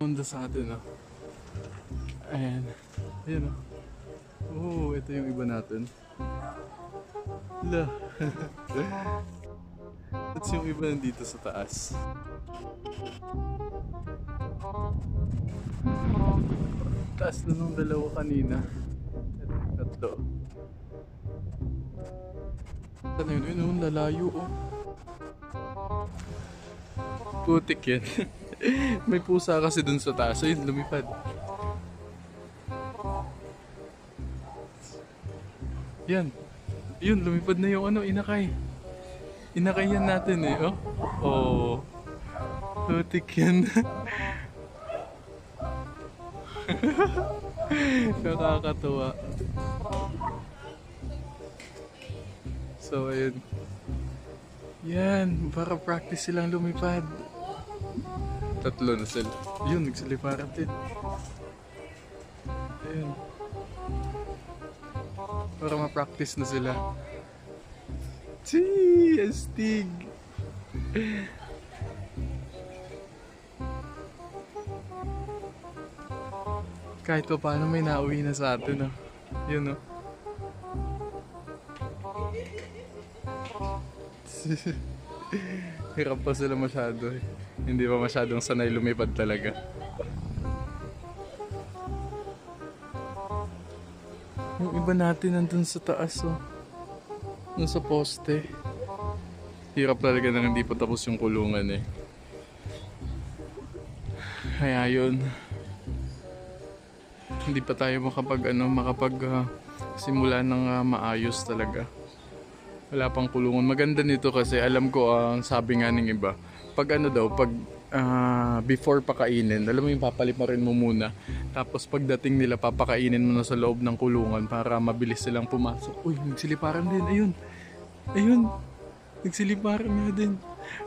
Honda sa atin, oh. Ayan. Ayan, oh. Oo, ito yung iba natin. La. At yung iba nandito sa taas. Taas na nung dalawa kanina. Ito yung tatlo. Na yun? Yun, oh, lalayo, oh. Putik yan. May pusa kasi dun sa taas. Ayun, lumipad. Yan. Yun, lumipad na yung ano, inakay. Inakay yan natin eh, oh. Oh. Putik yan. Nakakatuwa. So, ayun. Yan, para practice silang lumipad. Tatlo na sila. Yun, nagsiliparan din. Ayun. Para ma-practice na sila. Chee! Astig! Kahit pa paano may nauwi na sa atin, no? Yun, no? Hirap pa sila masyado eh. Hindi pa masyadong sanay lumipad talaga. Yung iba natin nandun sa taas oh. Nung sa poste. Hirap talaga nang hindi pa tapos yung kulungan eh. Kaya yun. Hindi pa tayo makapag ano, makapag ah, simula ng ah, maayos talaga. Wala pang kulungan. Maganda nito kasi alam ko ah, ang sabi nga ng iba. Pag ano daw, pag ah, before pakainin, alam mo yung papaliparin mo muna. Tapos pagdating nila, papakainin mo na sa loob ng kulungan para mabilis silang pumasok. Uy, nagsiliparan din. Ayun. Ayun. Nagsiliparan nga din.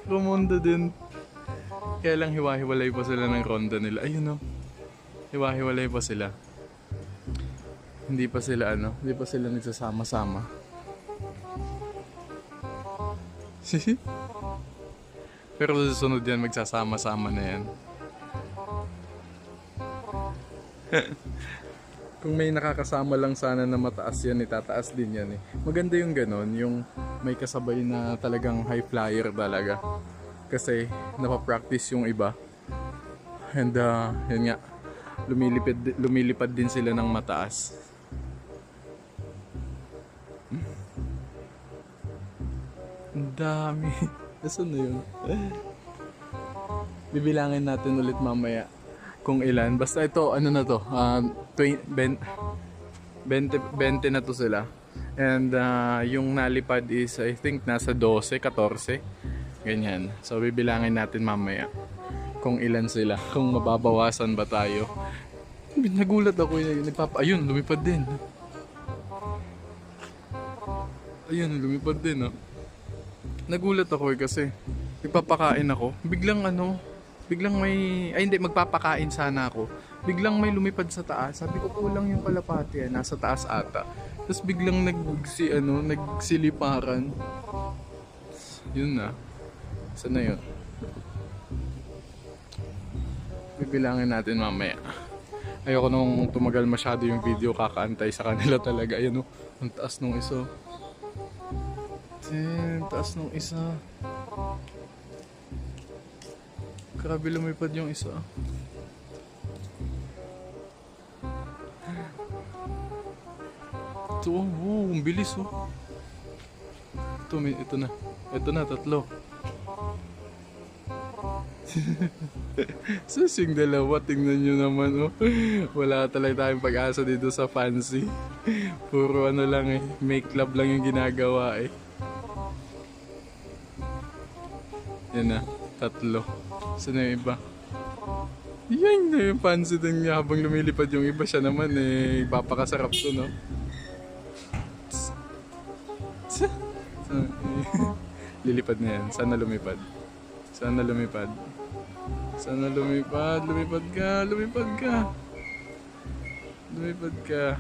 Rumonda din. Kaya lang hiwa-hiwalay pa sila ng ronda nila. Ayun oh. Hiwa-hiwalay pa sila. Hindi pa sila ano, hindi pa sila nagsasama-sama. Pero sa susunod yan, magsasama-sama na yan. Kung may nakakasama lang sana na mataas yan, itataas din yan eh. Maganda yung ganon, yung may kasabay na talagang high flyer talaga. Kasi napapractice yung iba. And uh, yun nga, lumilipad, lumilipad din sila ng mataas. Ang dami. Nasaan na yun? Bibilangin natin ulit mamaya kung ilan. Basta ito, ano na to? Uh, 20, 20, 20 na to sila. And uh, yung nalipad is, I think, nasa 12, 14. Ganyan. So, bibilangin natin mamaya kung ilan sila. Kung mababawasan ba tayo. Nagulat ako yun. Nagpapa Ayun, lumipad din. Ayun, lumipad din, oh. Nagulat ako eh kasi nagpapakain ako. Biglang ano, biglang may, ay hindi, magpapakain sana ako. Biglang may lumipad sa taas. Sabi ko, kulang yung kalapati, ah, nasa taas ata. Tapos biglang nagsi, ano, nagsiliparan. Yun na. Saan na yun? Bibilangin natin mamaya. Ayoko nung tumagal masyado yung video, kakaantay sa kanila talaga. Ayan o, ang taas nung iso. Damn, taas nung isa. Grabe lumipad yung isa. Ito, oh, oh, ang bilis oh. Ito, ito na. Ito na, tatlo. Sus yung dalawa, tingnan nyo naman oh. Wala talaga tayong pag-asa dito sa fancy. Puro ano lang eh, make love lang yung ginagawa eh. Yan na, tatlo. Saan yung iba? Yan na yung fancy din niya habang lumilipad yung iba siya naman eh. Papakasarap to, no? Lilipad na yan. Sana lumipad. Sana lumipad. Sana lumipad. Lumipad ka. Lumipad ka. Lumipad ka.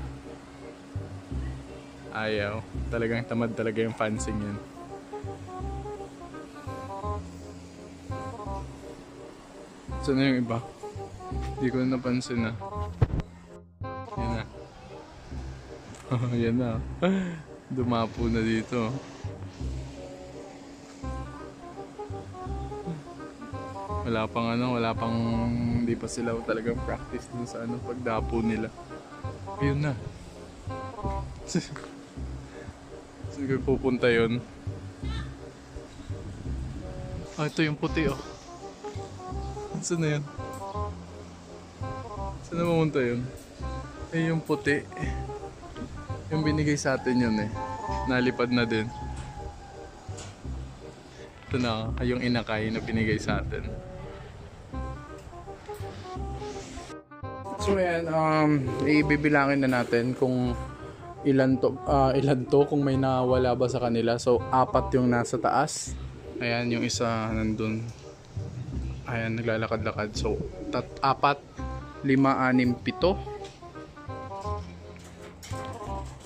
Ayaw. Talagang tamad talaga yung fansing yan. Saan na yung iba? Hindi ko na napansin na. Yan na. Yan na. Dumapo na dito. Wala pang ano, wala pang hindi pa sila talagang practice dun sa ano pagdapo nila. Ayun na. Saan pupunta yun? Ah, ito yung puti oh. Saan na yun? Saan na pumunta yun? Eh, yung puti. Yung binigay sa atin yun eh. Nalipad na din. Ito na, oh, yung inakay na binigay sa atin. So yan, um, ibibilangin na natin kung ilan to, ah, ilan to, kung may nawala ba sa kanila. So, apat yung nasa taas. Ayan, yung isa nandun. Ayan, naglalakad-lakad. So, tat apat, lima, anim, pito.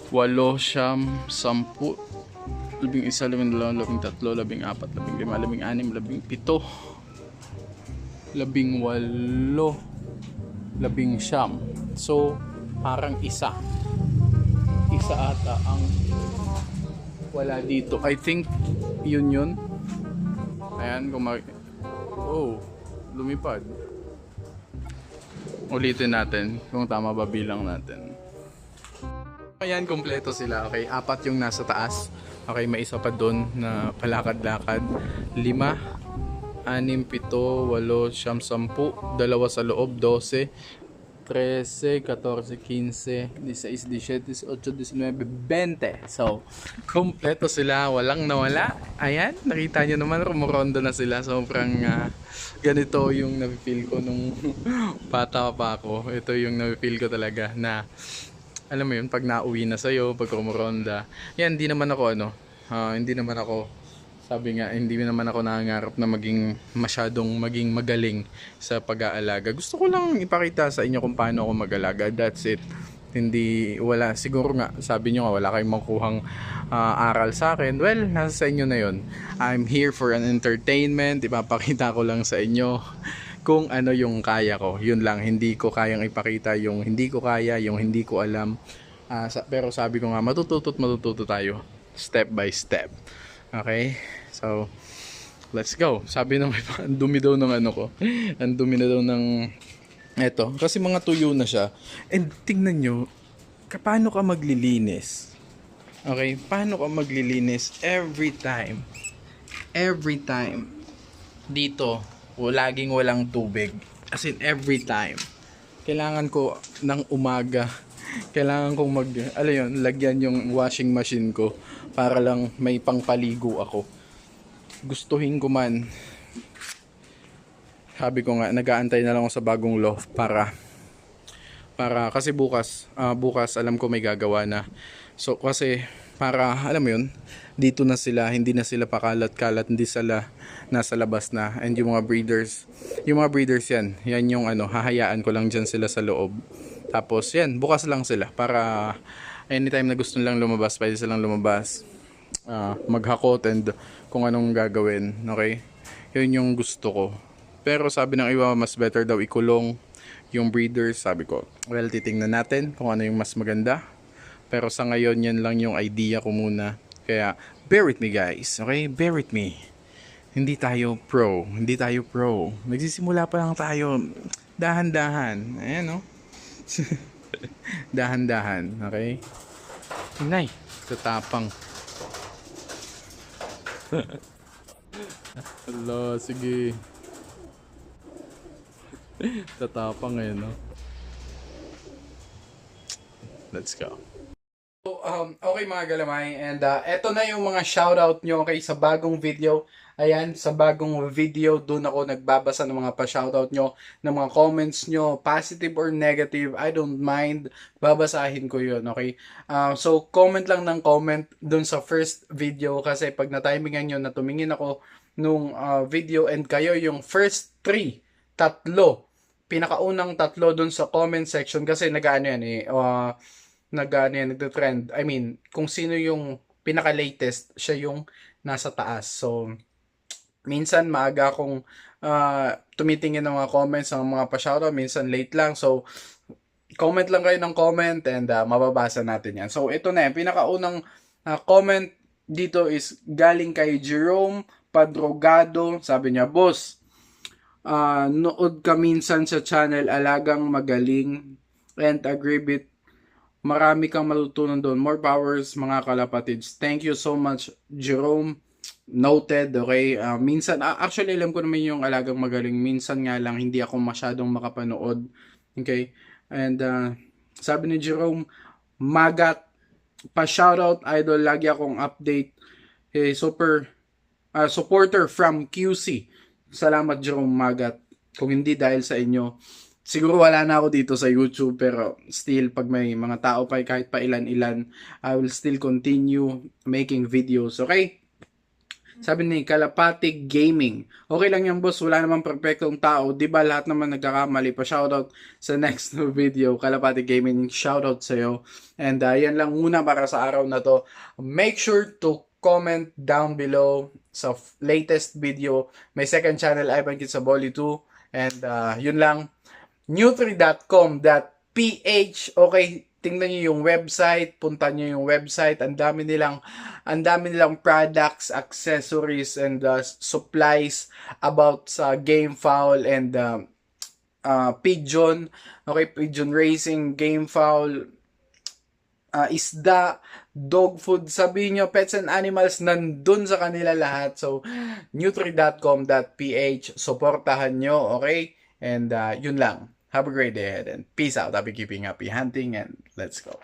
Walo, siyam, sampu. Labing isa, labing dalawa, labing tatlo, labing apat, labing lima, labing anim, labing pito. Labing walo, labing siyam. So, parang isa. Isa ata ang wala dito. I think yun yun. Ayan, kung mag... Oh, lumipad. Ulitin natin kung tama ba bilang natin. Ayan, kompleto sila. Okay, apat yung nasa taas. Okay, may isa pa doon na palakad-lakad. Lima, anim, pito, walo, siyam, sampu, dalawa sa loob, 12, 13, 14, 15, 16, 17, 18, 19, 20. So, kompleto sila. Walang nawala. Ayan, nakita nyo naman, rumurondo na sila. Sobrang ah, ganito yung nafe-feel ko nung bata pa ako. Ito yung nafe-feel ko talaga na alam mo yun, pag nauwi na sa'yo, pag rumuronda. Yan, hindi naman ako ano, ah, hindi naman ako sabi nga, hindi naman ako nangangarap na maging masyadong maging magaling sa pag-aalaga. Gusto ko lang ipakita sa inyo kung paano ako mag-alaga. That's it. Hindi, wala, siguro nga, sabi nyo nga, wala kayong makuhang ah, aral sa akin. Well, nasa sa inyo na yon. I'm here for an entertainment. Ipapakita ko lang sa inyo kung ano yung kaya ko. Yun lang, hindi ko kayang ipakita yung hindi ko kaya, yung hindi ko alam. Ah, sa- pero sabi ko nga, matututo at matututo tayo. Step by step. Okay? So, let's go. Sabi ng ang dumi daw ng ano ko. Ang dumi na daw ng eto. Kasi mga tuyo na siya. And tingnan nyo, paano ka maglilinis? Okay? Paano ka maglilinis every time? Every time. Dito, laging walang tubig. As in, every time. Kailangan ko ng umaga. Kailangan kong mag, alam yun, lagyan yung washing machine ko para lang may pangpaligo ako. Gustuhin ko man. Sabi ko nga, nag-aantay na lang ako sa bagong loft para para kasi bukas ah, bukas alam ko may gagawa na so kasi para alam mo yun dito na sila hindi na sila pakalat-kalat hindi sila nasa labas na and yung mga breeders yung mga breeders yan yan yung ano hahayaan ko lang dyan sila sa loob tapos yan bukas lang sila para anytime na gusto nilang lumabas pwede silang lumabas ah, maghakot and kung anong gagawin okay yun yung gusto ko pero sabi ng iba mas better daw ikulong yung breeders, sabi ko, well, titingnan natin kung ano yung mas maganda. Pero sa ngayon, yan lang yung idea ko muna. Kaya, bear with me guys, okay? Bear with me. Hindi tayo pro. Hindi tayo pro. Nagsisimula pa lang tayo. Dahan-dahan. Ayan, no? Dahan-dahan, okay? Inay, tatapang. Hello, sige. Tatapang ngayon, no? Let's go. Um, okay mga galamay, and uh, eto na yung mga shoutout nyo okay, sa bagong video. Ayan, sa bagong video, doon ako nagbabasa ng mga pa-shoutout nyo, ng mga comments nyo, positive or negative, I don't mind, babasahin ko yun, okay? Uh, so, comment lang ng comment doon sa first video kasi pag na-timingan nyo na tumingin ako nung uh, video and kayo yung first three, tatlo, pinakaunang tatlo dun sa comment section kasi nag-ano yan eh, uh, nag-ano yan, nagte-trend. I mean, kung sino yung pinaka-latest, siya yung nasa taas. So, minsan maaga akong ah, tumitingin ng mga comments ng mga pa-shoutout, minsan late lang. So, comment lang kayo ng comment and ah, mababasa natin yan. So, ito na yan. Pinakaunang ah, comment dito is galing kay Jerome Padrogado. Sabi niya, Boss, ah, nood ka minsan sa channel Alagang Magaling and agree with marami kang matutunan doon. More powers mga kalapatids. Thank you so much, Jerome. Noted, okay? Ah, minsan, ah, actually alam ko naman yung alagang magaling. Minsan nga lang, hindi ako masyadong makapanood. Okay? And ah, sabi ni Jerome, Magat, pa-shoutout idol, lagi akong update. Eh, super ah, supporter from QC. Salamat Jerome Magat. Kung hindi dahil sa inyo, siguro wala na ako dito sa YouTube pero still pag may mga tao pa kahit pa ilan-ilan, I will still continue making videos. Okay? Sabi ni Kalapati Gaming. Okay lang yan boss, wala namang perfectong tao. Di ba lahat naman nagkakamali pa shoutout sa next video. Kalapati Gaming, shoutout sa'yo. And uh, yan lang muna para sa araw na to. Make sure to comment down below sa latest video. May second channel, Ivan Kitsaboli 2. And uh, yun lang. Nutri.com.ph Okay, tingnan nyo yung website, punta nyo yung website, ang dami nilang ang dami nilang products, accessories and uh, supplies about sa game foul and uh, uh, pigeon, okay, pigeon racing, game foul, uh, isda, dog food, sabihin nyo, pets and animals, nandun sa kanila lahat. So, nutri.com.ph, supportahan nyo, okay? And uh, yun lang. Have a great day ahead and peace out. I'll be keeping up happy hunting and let's go.